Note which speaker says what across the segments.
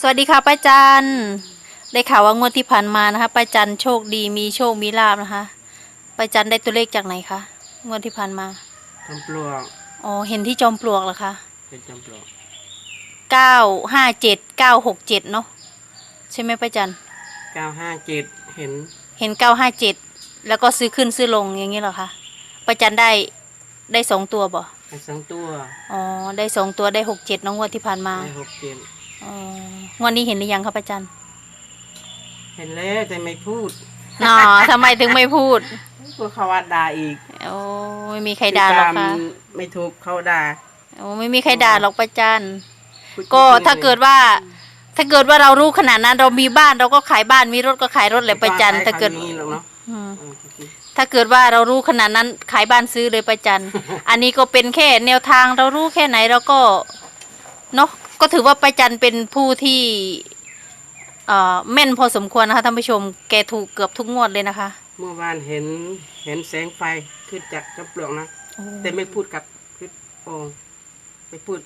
Speaker 1: สวัสดีค่ะป้าจันได้ข่าวว่างวดที่ผ่านมานะคะป้าจันโชคดีมีโชคมีลาบนะคะป้าจันได้ตัวเลขจากไหนคะงวดที่ผ่านมา
Speaker 2: จำปลวก
Speaker 1: อ๋อเห็นที่จอมปลวกเหรอคะ
Speaker 2: เป็นจำปลวก
Speaker 1: เก้าห้าเจ็ดเก้าหกเจ็ดเนาะใช่ไหมป้าจัน
Speaker 2: เก้าห้าเจ็ดเห็น
Speaker 1: เห็นเก้าห้าเจ็ดแล้วก็ซื้อขึ้นซื้อลงอย่างนี้เหรอคะป้าจันได้ได้สองตัวบ่
Speaker 2: ไอ้สองตัว
Speaker 1: อ๋อได้สองตัวได้หกเจ็ดน้องงวดที่ผ่านมา
Speaker 2: ไอ้หกเจ็ด
Speaker 1: อ๋องวดนี้เห็นหรือยังคะป้าจัน
Speaker 2: เห็นแล้วแต่ไม่พูด
Speaker 1: อ๋อทำไมถึงไม่พูด
Speaker 2: กลัวเขาว่าด่าอีก
Speaker 1: โอ้ไม่มีใครด่าหรอกค่ะ
Speaker 2: ตามไม่ถูกเขาด่า
Speaker 1: โอ้ไม่มีใครด่าหรอกป้าจัน
Speaker 2: พูด
Speaker 1: ก็
Speaker 2: จริงๆ
Speaker 1: ถ้าเกิดว่า ถ้าเกิดว่าเรารู้ขนาดนั้น เรามีบ้านเราก็ขายบ้านมีรถก็ขายรถแหละป้าจัน
Speaker 2: ไม่
Speaker 1: ถ้าเกิด
Speaker 2: ขยขอย่งนี้หรอกเนาะ
Speaker 1: อืม
Speaker 2: เออจริง
Speaker 1: ถ้าเกิดว่าเรารู้ขนาดนั้นขายบ้านซื้อเลยป้าจันอันนี้ก็เป็นแค่แนวทางเรารู้แค่ไหนเราก็เนาะ ก็ถือว่าป้าจันเป็นผู้ที่เอ่อแม่นพอสมควรนะคะท่านผู้ชม แกถูกเกือบทุกงวดเลยนะคะ
Speaker 2: เมื่อวานเห็นเห็นแสงไฟขึ้นจากจำปลวกนะ แต่ไม่พูดกับคือโอ้ไม่พูด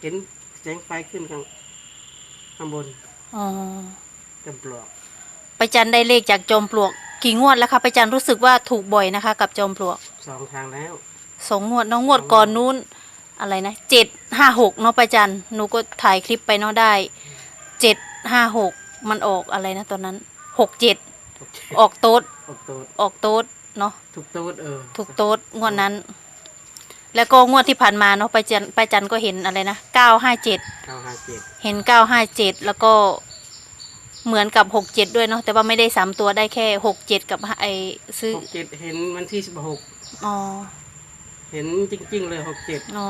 Speaker 2: เห็นแสงไฟขึ้นข้างข้างบน
Speaker 1: อ๋อ
Speaker 2: จำปลวก
Speaker 1: ป้าจันได้เลขจากจอมปลวก กี่งวดแล้วคะป้าจันรู้สึกว่าถูกบ่อยนะคะ กับจอมปลวก
Speaker 2: สองทางแล้ว
Speaker 1: สองงวดน้องงวดก่อนนู้น อะไรนะเจ็ดห้าหกเนาะประจันหนูก็ถ่ายคลิปไปเนาะได้เจ็ดห้าหกมันออกอะไรนะตอนนั้นหกเจ็ดออกโต๊ด
Speaker 2: ออกตัว
Speaker 1: ออกโต๊ดเนาะ
Speaker 2: ถูกตัวเออ
Speaker 1: ถูกโต๊ดงวดนั้น แล้วก็งวดที่ผ่านมาเนาะประจันประจันก็เห็นอะไรนะเก้าห้าเจ็ด
Speaker 2: เก้าห้าเจ็ด
Speaker 1: เห็นเก้าห้าเจ็ดแล้วก็เหมือนกับหกเจ็ดด้วยเนาะแต่ว่าไม่ได้สามตัวได้แค่หกเจ็ดกับไอซื้อ
Speaker 2: หกเจ็ดเห็นวันที่สิบหก
Speaker 1: อ๋อ
Speaker 2: เห็นจริง ๆ เลยหกเจ็ด
Speaker 1: อ๋อ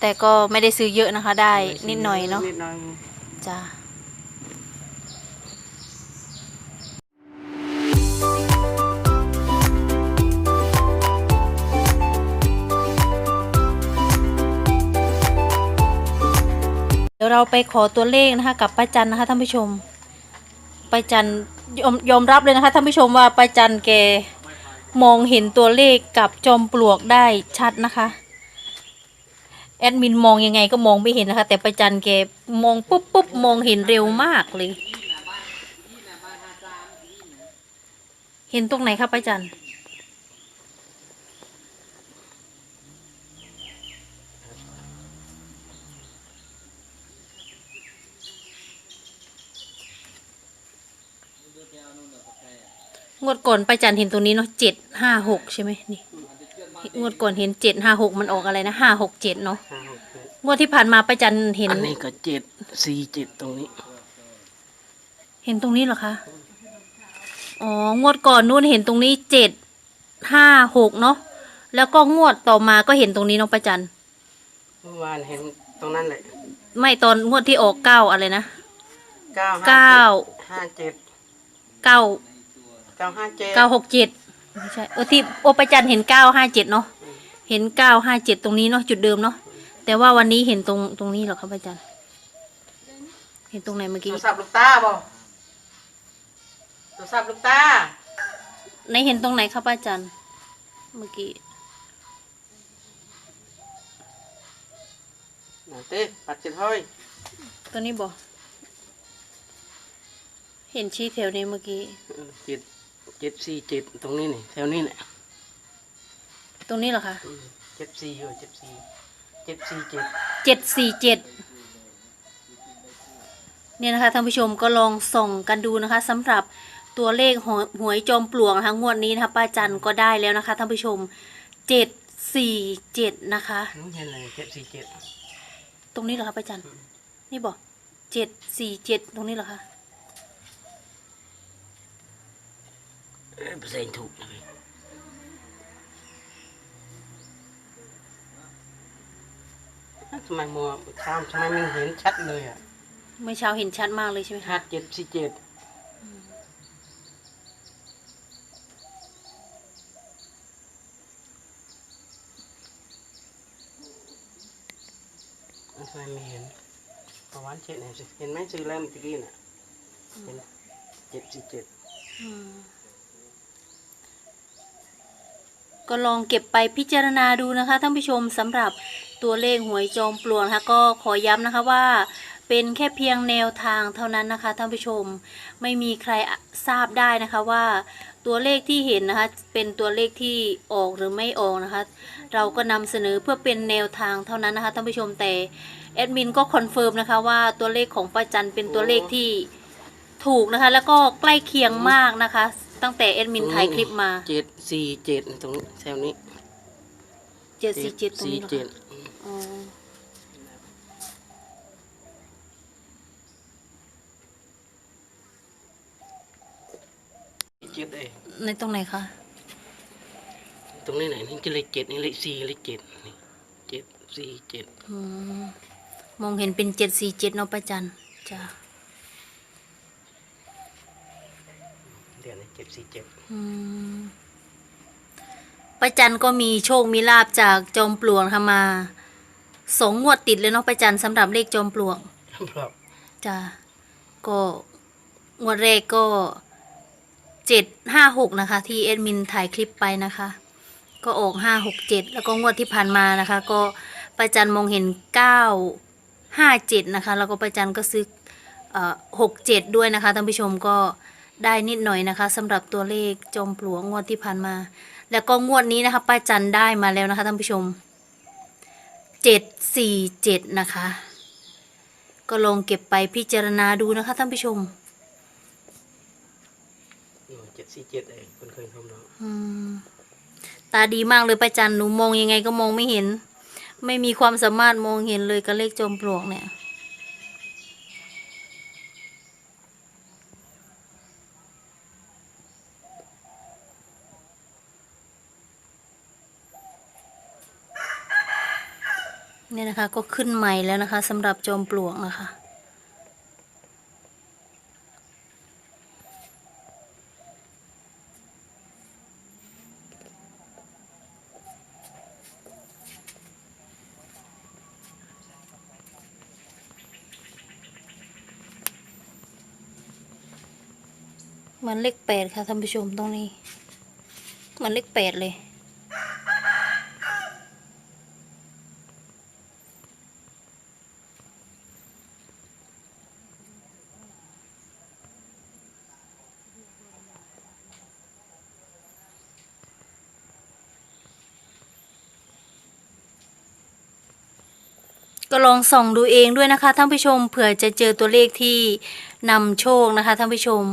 Speaker 1: แต่ก็ไม่ได้ซื้อเยอะนะคะ ได้นิดหน่อยเนาะ
Speaker 2: นิดหน่อย
Speaker 1: จ้าเดี๋ยวเราไปขอตัวเลขนะคะ กับป้าจันนะคะท่านผู้ชมป้าจันยอมยอมรับเลยนะคะท่านผู้ชมว่าป้าจันแก มองเห็นตัวเลขกับจอมปลวกได้ชัดนะคะ แอดมินมองยังไงก็มองไม่เห็นนะคะ แต่ประจันแกมองปุ๊บปุ๊บมองเห็นเร็วมากเลย เห็นตรงไหนครับประจัน งวดก่อนประจันเห็นตรงนี้เนาะเจ็ดห้าหกใช่ไหมนี่งวดก่อนเห็นเจ็ดห้าหกมันออกอะไรนะห้าหกเจ็ดเนาะ
Speaker 2: ห้าหกเจ็ด
Speaker 1: งวดที่ผ่านมาประจันเห็น
Speaker 2: อันนี้ก็เจ็ดสี่เจ็ดตรงนี้
Speaker 1: เห็นตรงนี้เหรอคะอ๋องวดก่อนนู่นเห็นตรงนี้เจ็ดห้าหกเนาะแล้วก็งวดต่อมาก็เห็นตรงนี้เนาะประจัน
Speaker 2: เมื่อวานเห็นตรงนั้นแหละ
Speaker 1: ไม่ตอนงวดที่ออกเก้าอะไรนะ
Speaker 2: เก้า
Speaker 1: เก้า
Speaker 2: ห้าเจ็ด
Speaker 1: เก้า
Speaker 2: เก้าห้าเจ็ด
Speaker 1: เก้าหกเจ็ดไม่ใช่เออที่โอประจันเห็นเก้าห้าเจ็ดเนาะเห็นเก้าห้าเจ็ดตรงนี้เนาะจุดเดิมเนาะแต่ว่าวันนี้เห็นตรงตรงนี้เหรอครับประจันเห็นตรงไหนเมื่อ
Speaker 2: โท
Speaker 1: กี้
Speaker 2: รศัพท์ลูกตาบ่โทรศัพท์ลูกตา
Speaker 1: ในเห็นตรงไหนครับอาจารย์เมื่อกี้
Speaker 2: น่ะเต้ปัดเจ็ดห้อย
Speaker 1: ตัวนี้บอกเห็นชี้แถวนี้เมื่อกี้
Speaker 2: เออเจ็ด เจ็ดสี่เจ็ดตรงนี้นี่แถวนี้เนี่ย
Speaker 1: ตรงนี้เหรอคะ
Speaker 2: อืมเจ็ดสี่เออเจ็ดสี่เจ็ดสี่เจ็ด
Speaker 1: เจ็ดสี่เจ็ดเนี่ยนะคะท่านผู้ชมก็ลองส่องกันดูนะคะสำหรับตัวเลขหวยหวยจอมปลวกนะคะงวดนี้นะคะป้าจันก็ได้แล้วนะคะท่านผู้ชมเจ็ดสี่เจ็ดนะคะ
Speaker 2: น้องเห็นอะไรเจ็ดสี่เจ็ด
Speaker 1: ตรงนี้เหรอคะป้าจันนี่บอกเจ็ดสี่เจ็ดตรงนี้เหรอคะ
Speaker 2: เออเปอร์เซ็นต์ถูกทำไมมัวข้ามทำไมมันเห็นชัดเลยอะ
Speaker 1: เมื่อเช้าเห็นชัดมากเลยใช่ไหม
Speaker 2: ชัดเจ็ดสี่เจ็ดทำไมไม่เห็นประวันเจ็ดเห็นไหมซื้อแล้วเมื่อกี้น่ะเห็นเจ็ดสี่เจ็ด
Speaker 1: อืม ก็ลองเก็บไปพิจารณาดูนะคะท่านผู้ชมสำหรับตัวเลขหวยจอมปลวกนะคะก็ขอย้ำนะคะว่า เป็นแค่เพียงแนวทางเท่านั้นนะคะท่านผู้ชมไม่มีใครทราบได้นะคะว่า ตัวเลขที่เห็นนะคะ เป็นตัวเลขที่ออกหรือไม่ออกนะคะ เราก็นำเสนอเพื่อเป็นแนวทางเท่านั้นนะคะท่านผู้ชมแต่แอดมินก็คอนเฟิร์มนะคะว่าตัวเลขของป้าจันเป็นตัวเลขที่ถูกนะคะ แล้วก็ใกล้เคียงมากนะคะ ตั้งแต่แอดมินถ่ายคลิปมา
Speaker 2: เจ็ดสี่เจ็ดตรงแถวนี้
Speaker 1: เจ็ดสี่เจ็ดตรง
Speaker 2: สี่
Speaker 1: นี้เหรอ
Speaker 2: เจ็ด
Speaker 1: คะอ๋อ
Speaker 2: เจ็ดเอง
Speaker 1: ในตรงไหนคะ
Speaker 2: ตรงนี้ไหนนี่ก็เลขเจ็ดนี่เลขสี่เลขเจ็ดนี่เจ็ดสี่เจ็ด
Speaker 1: อืมมองเห็นเป็นเจ็ดสี่เจ็ดเนาะป้าจันจ้ะ
Speaker 2: เดี๋ยวนะเจ็ดสี่เจ็ด
Speaker 1: อืมป้าจันก็มีโชคมีลาบจากจอมปลวกนะคะมาสองงวดติดเลยเนาะป้าจันสำหรับเลขจอมปลวก
Speaker 2: ครับ
Speaker 1: จ้ะก็งวดแรกก็เจ็ดห้าหกนะคะ ที่เอ็ดมินถ่ายคลิปไปนะคะ ก็ออกห้าหกเจ็ดแล้วก็งวดที่ผ่านมานะคะ ก็ประจันมองเห็นเก้าห้าเจ็ดนะคะ แล้วก็ประจันก็ซื้อหกเจ็ดด้วยนะคะท่านผู้ชมก็ ได้นิดหน่อยนะคะสำหรับตัวเลขจอมปลวกงวดที่ผ่านมา แล้วก็งวดนี้นะคะ ป้าจันได้มาแล้วนะคะท่านผู้ชมเจ็ดสี่เจ็ดนะคะ ก็ลองเก็บไปพิจารณาดูนะคะท่านผู้ชม
Speaker 2: เจ็ดสี่เจ็ดเองคนเคยทำเนาะ
Speaker 1: อืมตาดีมากเลยป้าจันหนูมองยังไงก็มองไม่เห็น ไม่มีความสามารถมองเห็นเลยกับเลขจอมปลวกเนี่ย เนี่ยนะคะก็ขึ้นใหม่แล้วนะคะสำหรับจอมปลวกนะคะ เหมือนเลขแปดค่ะท่านผู้ชมตรงนี้ เหมือนเลขแปดเลย ก็ลองส่องดูเองด้วยนะคะท่านผู้ชมเผื่อจะเจอตัวเลขที่นำโชคนะคะท่านผู้ชม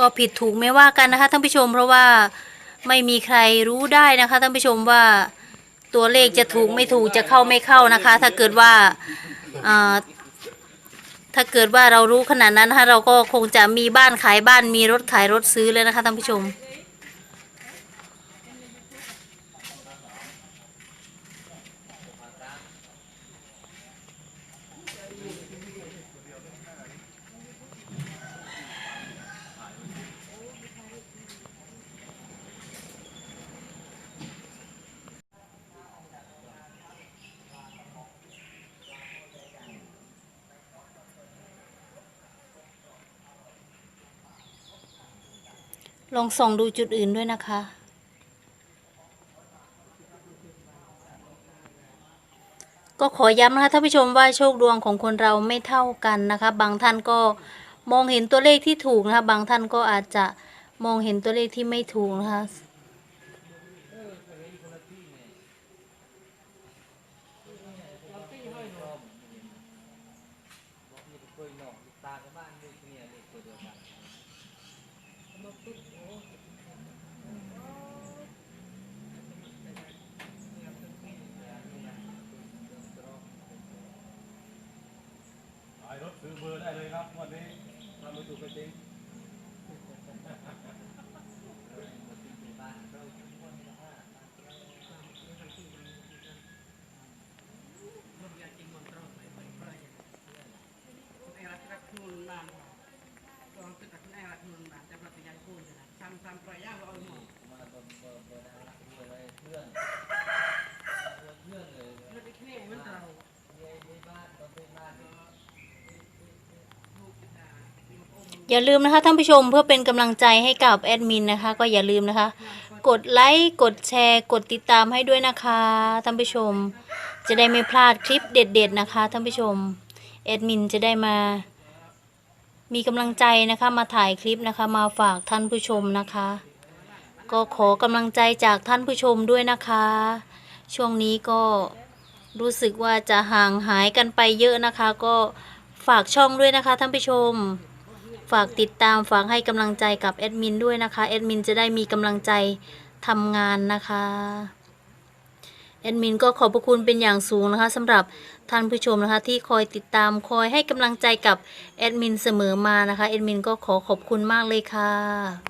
Speaker 1: ก็ผิดถูกไม่ว่ากันนะคะท่านผู้ชม เพราะว่าไม่มีใครรู้ได้นะคะท่านผู้ชมว่าตัวเลขจะถูกไม่ถูกจะเข้าไม่เข้านะคะ ถ้าเกิดว่าอ่าถ้าเกิดว่าเรารู้ขนาดนั้นนะคะเราก็คงจะมีบ้านขายบ้านมีรถขายรถซื้อเลยนะคะท่านผู้ชม ลองส่องดูจุดอื่นด้วยนะคะ ก็ขอย้ำนะคะท่านผู้ชมว่าโชคดวงของคนเราไม่เท่ากันนะคะ บางท่านก็มองเห็นตัวเลขที่ถูกนะคะ บางท่านก็อาจจะมองเห็นตัวเลขที่ไม่ถูกนะคะ
Speaker 3: รถซื้อเบอร์ได้เลยครับวันนี้ทำไม่ถูกก็จริง
Speaker 1: อย่าลืมนะคะท่านผู้ชมเพื่อเป็นกำลังใจให้กับแอดมินนะคะ ก็อย่าลืมนะคะ กดไลค์กดแชร์ กดติดตามให้ด้วยนะคะท่านผู้ชม จะได้ไม่พลาดคลิปเด็ด ๆ นะคะท่านผู้ชมแอดมินจะได้มา มีกำลังใจนะคะมาถ่ายคลิปนะคะ มาฝากท่านผู้ชมนะคะ ก็ขอกำลังใจจากท่านผู้ชมด้วยนะคะ ช่วงนี้ก็รู้สึกว่าจะห่างหายกันไปเยอะนะคะ ก็ฝากช่องด้วยนะคะท่านผู้ชม ฝากติดตามฝากให้กำลังใจกับแอดมินด้วยนะคะแอดมินจะได้มีกำลังใจทำงานนะคะแอดมินก็ขอบพระคุณเป็นอย่างสูงนะคะสำหรับท่านผู้ชมนะคะที่คอยติดตามคอยให้กำลังใจกับแอดมินเสมอมานะคะแอดมินก็ขอขอบคุณมากเลยค่ะ